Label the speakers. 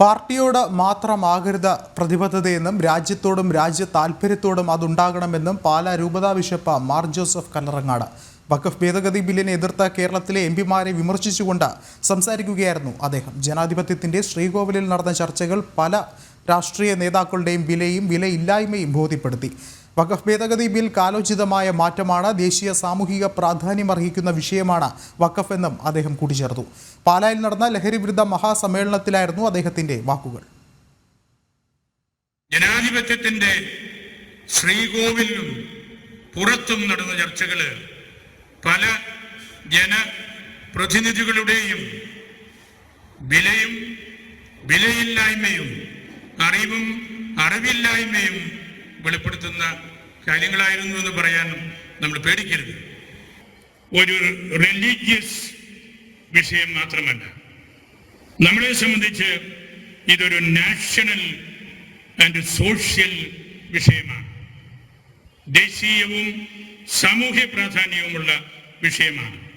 Speaker 1: പാർട്ടിയോട് മാത്രമാകരുത് പ്രതിബദ്ധതയെന്നും രാജ്യത്തോടും രാജ്യ താൽപ്പര്യത്തോടും അതുണ്ടാകണമെന്നും പാലാ രൂപതാ ബിഷപ്പ് മാർ ജോസഫ് കല്ലറങ്ങാട്. വഖഫ് ഭേദഗതി ബില്ലിനെ എതിർത്ത കേരളത്തിലെ എം പിമാരെ വിമർശിച്ചുകൊണ്ട് സംസാരിക്കുകയായിരുന്നു അദ്ദേഹം. ജനാധിപത്യത്തിന്റെ ശ്രീകോവിലിൽ നടന്ന ചർച്ചകൾ പല രാഷ്ട്രീയ നേതാക്കളുടെയും വിലയും വിലയില്ലായ്മയും ബോധ്യപ്പെടുത്തി. വഖഫ് ഭേദഗതി ബിൽ കാലോചിതമായ മാറ്റമാണ്. ദേശീയ സാമൂഹിക പ്രാധാന്യമർഹിക്കുന്ന വിഷയമാണ് വഖഫ് എന്നും അദ്ദേഹം കൂട്ടിച്ചേർത്തു. പാലായിൽ നടന്ന ലഹരി വിരുദ്ധ മഹാസമ്മേളനത്തിലായിരുന്നു അദ്ദേഹത്തിന്റെ വാക്കുകൾ.
Speaker 2: ജനാധിപത്യത്തിന്റെ ശ്രീകോവിലും പുറത്തും നടന്ന ചർച്ചകൾ പല ജനപ്രതിനിധികളുടെയും വിലയും വിലയില്ലായ്മയും അറിവും അറിവില്ലായ്മയും വെളിപ്പെടുത്തുന്ന കാര്യങ്ങളായിരുന്നു എന്ന് പറയാൻ നമ്മൾ പേടിക്കരുത്. ഒരു റിലീജിയസ് വിഷയം മാത്രമല്ല. നമ്മളെ സംബന്ധിച്ച് ഇതൊരു നാഷണൽ ആൻഡ് സോഷ്യൽ വിഷയമാണ്. ദേശീയവും സാമൂഹ്യ പ്രാധാന്യവുമുള്ള വിഷയമാണ്.